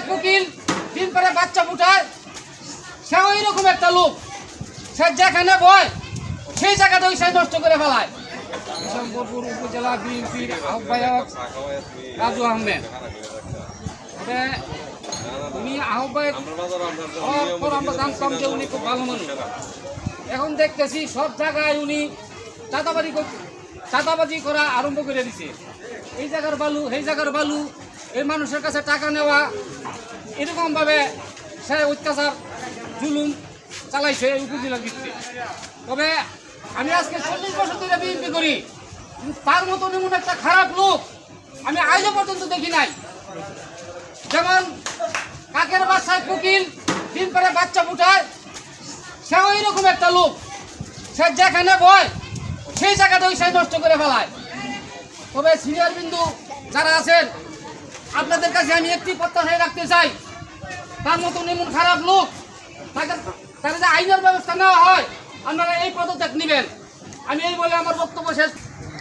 বাচ্চায় কুকিল দিন পরে বাচ্চা ফুটায়, সে ওই রকম একটা লোক। সে যেখানে বয়, সেই জায়গাটা ওই সে নষ্ট করে ফেলায়। শঙ্করপুর উপজেলা বিএনপির আহ্বায়ক রাজু আহমেদ। উনি আহ্বায়ক পর আমরা জানতাম যে উনি খুব ভালো মানুষ। এখন দেখতেছি সব জায়গায় উনি চাঁদাবাজি চাঁদাবাজি করা আরম্ভ করে দিছে। এই জায়গার বালু, সেই জায়গার বালু এই মানুষের কাছে টাকা নেওয়া, এরকমভাবে সে অত্যাচার, জুলুম চালাইছে এই উপজেলার ভিত্তিতে তবে আমি আজকে চল্লিশ বছর ধরে বিএনপি করি তার মতন এমন একটা খারাপ লোক আমি আজও পর্যন্ত দেখি নাই। যেমন কাকের বাচ্চায় কুকিল দিন পরে বাচ্চা ফুটায় সে ওই রকম একটা লোক। সে যেখানে বয়, সেই জায়গাটা ওই সে নষ্ট করে ফেলায়। তবে সিনিয়র বিন্দু যারা আছেন আপনাদের কাছে আমি একটি প্রত্যাশায় রাখতে চাই। তার মতন এমন খারাপ লোক। তাকে যে আইনের ব্যবস্থা নেওয়া হয়, আপনারা এই পদত্যাগ নেবেন। আমি এই বলে আমার বক্তব্য শেষ।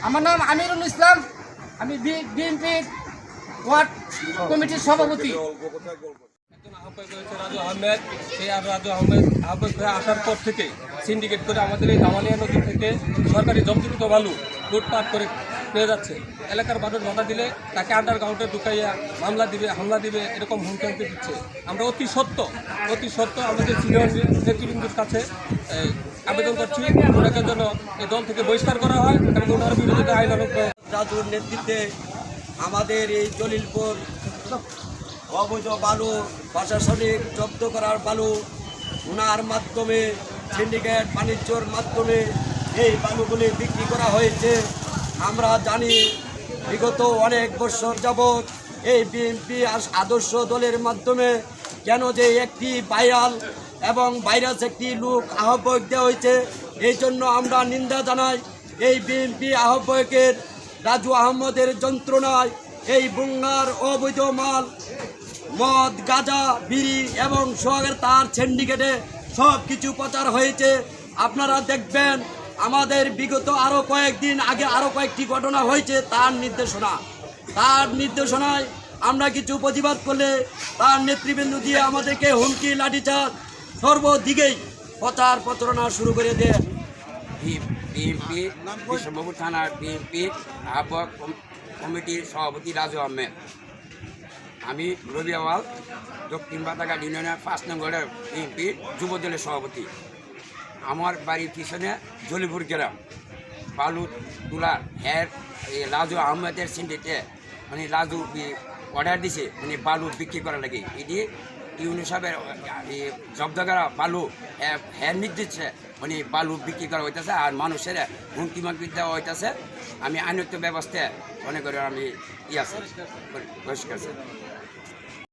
আমার নাম আমিরুল ইসলাম। আমি বিএনপি ওয়ার্ড কমিটির সভাপতি। রাজু আহমেদ। রাজু আহমেদ আসার পর থেকে সিন্ডিকেট করে আমাদের এই দামালিয়া নদী থেকে সরকারি জব্দকৃত বালু। লুটপাট করে পেয়ে যাচ্ছে। এলাকার মানুষ বাধা দিলে তাকে আন্ডারগ্রাউন্ডে ঢুকাইয়া মামলা দিবে, হামলা দিবে, এরকম হুমকি দিচ্ছে। আমরা অতি সত্য অতি সত্য আমাদের সিনিয়র নেতৃবৃন্দের কাছে আবেদন করছি, ওনাকে যেন এই দল থেকে বহিষ্কার করা হয় এবং ওনার বিরুদ্ধে আইনানুগ রাজুর নেতৃত্বে আমাদের এই জলিলপুর অবৈধ বালু, প্রশাসনিক জব্দ করার বালু ওনার মাধ্যমে সিন্ডিকেট বাণিজ্যর মাধ্যমে এই বালুগুলি বিক্রি করা হয়েছে। আমরা জানি বিগত অনেক বছর যাবৎ এই বিএনপি আদর্শ দলের মাধ্যমে কেন যে একটি ভাইরাল এবং ভাইরাস একটি লোক আহ্বায়ক দেওয়া হয়েছে, এই জন্য আমরা নিন্দা জানাই। এই বিএনপি আহ্বায়কের রাজু আহমদের যন্ত্রণায় এই বুঙ্গার অবৈধ মাল, মদ, গাঁজা, বিড়ি এবং সোহাগের তার সিন্ডিকেটে সব কিছু প্রচার হয়েছে। আপনারা দেখবেন আমাদের বিগত আরও কয়েকদিন আগে আরও কয়েকটি ঘটনা হয়েছে, তার নির্দেশনা। তার নির্দেশনায় আমরা কিছু প্রতিবাদ করলে তার নেতৃবৃন্দ দিয়ে আমাদেরকে হুমকি, লাঠিচার্জ সর্বদিকেই প্রচার প্রচারণা শুরু করে দেয়। থানার বিএনপি আহ্বায়ক কমিটির সভাপতি রাজু আহমেদ। আমি রবি আওয়াল দক্ষিণ বাতাঘাট ইউনিয়নের পাঁচ নম্বরের বিএনপি যুবদলের সভাপতি। আমার বাড়ির পিছনে জলিপুর গ্রাম। বালু তুলার হ্যার এই লাজু আহমেদের সিন্ডিতে মানে রাজু অর্ডার দিছে মানে বালু বিক্রি করার লাগে। এটি ইউনি সাহেবের জব্দ করা বালু হ্যাঁ- হ্যার নির্দিচ্ছে মানে বালু বিক্রি করা হইতেছে আর মানুষের হুমকি মাকি দেওয়া হইতেছে। আমি আইনত ব্যবস্থা মনে করি আমি ই আছে।